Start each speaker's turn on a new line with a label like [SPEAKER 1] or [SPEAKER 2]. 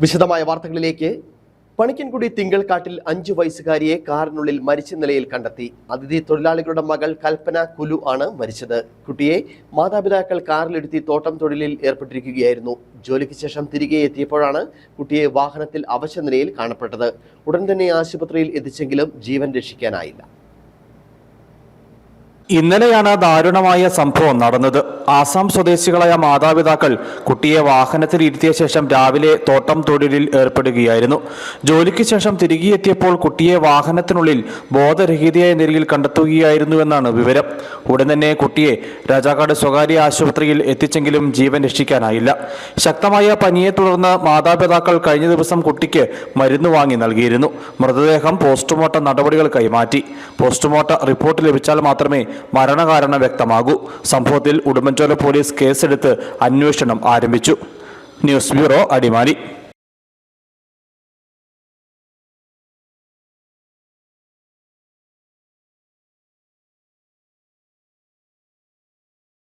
[SPEAKER 1] വിശദമായ വാർത്തകളിലേക്ക്. പണിക്കൻകുടി തിങ്കൾക്കാട്ടിൽ അഞ്ചു വയസ്സുകാരിയെ കാറിനുള്ളിൽ മരിച്ച നിലയിൽ കണ്ടെത്തി. അതിഥി തൊഴിലാളികളുടെ മകൾ കൽപ്പന കുലു ആണ് മരിച്ചത്. കുട്ടിയെ മാതാപിതാക്കൾ കാറിലെടുത്തി തോട്ടം തൊഴിലിൽ ഏർപ്പെട്ടിരിക്കുകയായിരുന്നു. ജോലിക്ക് ശേഷം തിരികെ എത്തിയപ്പോഴാണ് കുട്ടിയെ വാഹനത്തിൽ അവശ നിലയിൽ കാണപ്പെട്ടത്. ഉടൻ തന്നെ ആശുപത്രിയിൽ എത്തിച്ചെങ്കിലും ജീവൻ രക്ഷിക്കാനായില്ല.
[SPEAKER 2] ഇന്നലെയാണ് ദാരുണമായ സംഭവം നടന്നത്. ആസാം സ്വദേശികളായ മാതാപിതാക്കൾ കുട്ടിയെ വാഹനത്തിൽ ഇരുത്തിയ ശേഷം രാവിലെ തോട്ടം തൊഴിലിൽ ഏർപ്പെടുകയായിരുന്നു. ജോലിക്ക് ശേഷം തിരികെ എത്തിയപ്പോൾ കുട്ടിയെ വാഹനത്തിനുള്ളിൽ ബോധരഹിതയായ നിലയിൽ കണ്ടെത്തുകയായിരുന്നുവെന്നാണ് വിവരം. ഉടൻ തന്നെ കുട്ടിയെ രാജാക്കാട് സ്വകാര്യ ആശുപത്രിയിൽ എത്തിച്ചെങ്കിലും ജീവൻ രക്ഷിക്കാനായില്ല. ശക്തമായ പനിയെ തുടർന്ന് മാതാപിതാക്കൾ കഴിഞ്ഞ ദിവസം കുട്ടിക്ക് മരുന്ന് വാങ്ങി നൽകിയിരുന്നു. മൃതദേഹം പോസ്റ്റ്മോർട്ടം നടപടികൾക്കായി മാറ്റി പോസ്റ്റ്മോർട്ടം റിപ്പോർട്ട് ലഭിച്ചാൽ മാത്രമേ മരണകാരണം വ്യക്തമാകൂ. സംഭവത്തിൽ ഉടുമ്പൻചോല പോലീസ് കേസെടുത്ത് അന്വേഷണം ആരംഭിച്ചു. News bureau Adimali.